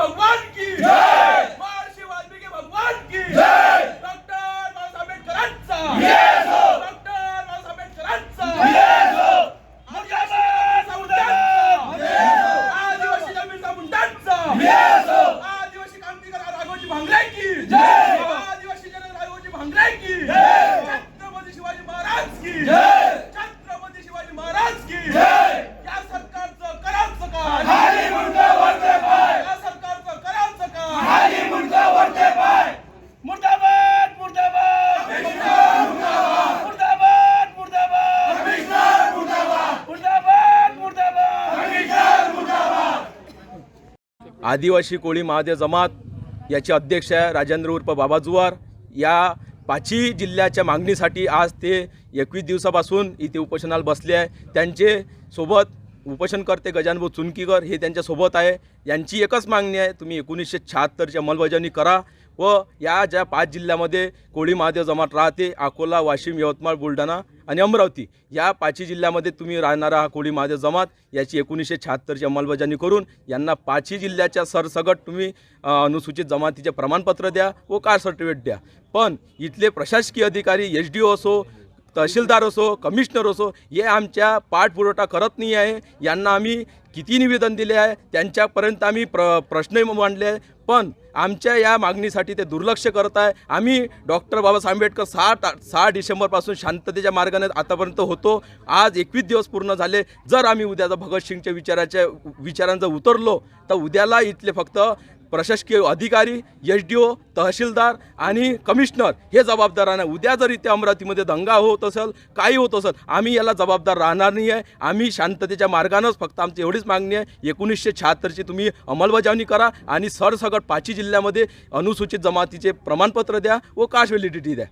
भगवान की। महर्षी वाल्मिकी भगवान की। डॉक्टर बाबासाहेब आंबेडकरांचा डॉक्टर बाबासाहेब आंबेडकरांचा आदिवासी जमीनचा मुंडांचा आदिवासी क्रांतिकार राघोजी भांगरे की। आदिवासी जनक राघोजी भांगरे की। छत्रपती शिवाजी महाराज की। आदिवासी कोळी महादेव जमात याचे अध्यक्ष आहे राजेंद्र उर्फ बाबा जुवार. या पाचही जिल्ह्याच्या मागणीसाठी आज ते एकवीस दिवसापासून इथे उपोषणाला बसले आहे. त्यांचे सोबत उपोषणकर्ते गजानभाऊ चुनकीकर हे त्यांच्यासोबत आहे. यांची एकच मागणी आहे तुम्ही एकोणीसशे शहात्तरची अंमलबजावणी करा. व या ज्या पाच जिल्ह्यामध्ये कोळी महादेव जमात राहते अकोला वाशिम यवतमाळ बुलढाणा आणि अमरावती या पाचही जिल्ह्यामध्ये तुम्ही राहणारा हा कोळी महादेव जमात याची एकोणीसशे शहात्तरची अंमलबजावणी करून यांना पाचही जिल्ह्याच्या सरसगट तुम्ही अनुसूचित जमातीचे प्रमाणपत्र द्या व कार सर्टिफिकेट द्या. पण इथले प्रशासकीय अधिकारी एच डी ओ असो तहसीलदार असो कमिशनर असो हे आमच्या पाठपुरवठा करत नाही आहे. यांना आम्ही किती निवेदन दिले आहे त्यांच्यापर्यंत आम्ही प्र प्रश्न मांडले आहे पण आमच्या या मागणीसाठी ते दुर्लक्ष करत आहे. आम्ही डॉक्टर बाबासाहेब आंबेडकर सहा सहा डिसेंबरपासून शांततेच्या मार्गाने आतापर्यंत होतो. आज एकवीस दिवस पूर्ण झाले. जर आम्ही उद्याचा भगतसिंगच्या विचाराच्या विचारांचं उतरलो तर उद्याला इथले फक्त प्रशासकीय अधिकारी एच डी ओ तहसीलदार आणि कमिशनर हे जबाबदार राहणार. उद्या जर इथे अमरावतीमध्ये दंगा होत असेल काही होत असेल आम्ही याला जबाबदार राहणार नाही आहे आम्ही शांततेच्या मार्गानंच फक्त आमची एवढीच मागणी आहे. एकोणीसशे शहात्तरची तुम्ही अंमलबजावणी करा आणि सरसगट पाचही जिल्ह्यामध्ये अनुसूचित जमातीचे प्रमाणपत्र द्या व कास्ट व्हॅलिडिटी द्या.